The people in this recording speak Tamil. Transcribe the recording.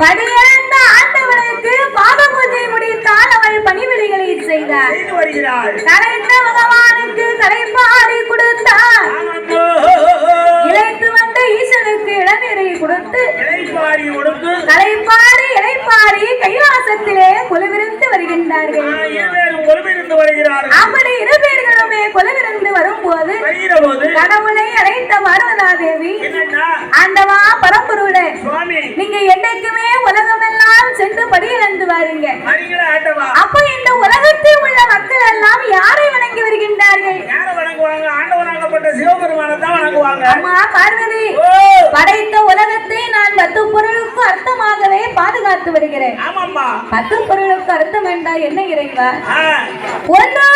பதினிரண்டு ஆண்டவருக்கு பாத வந்த ஈசனுக்கு இளநீரை கொடுத்து கலைப்பாடி இலைப்பாடி கைலாசத்திலே குழுவிருந்து வருகின்றார்கள். கொலுவிருந்து வருகிறார்கள். அப்படி இரு பேர்களுமே கொலுவிருந்து வரும்போது வருகிற போது கடவுளை அழைத்த பார்வதா தேவி ஆண்டவா பரம்பொருளே நீங்க என்னைக்குமே உலகமெல்லாம் சென்று படியிழந்து வாருங்க. வருகிற ஆட்டவா அப்போ இந்த உலகத்தில் உள்ள மக்கள் எல்லாம் யாரை வணங்கி வருகின்றார்கள்? யார வணங்குவாங்க? ஆண்டவனாகப்பட்ட சிவபெருமானை தான் வணங்குவாங்க. அம்மா பார்வதி படைத்த உலகத்தை நான் பாதுகாத்து வருகிறேன். பத்து பொருளுக்கு அர்த்தம் என்றால் என்ன இறைவா? ஒன்றா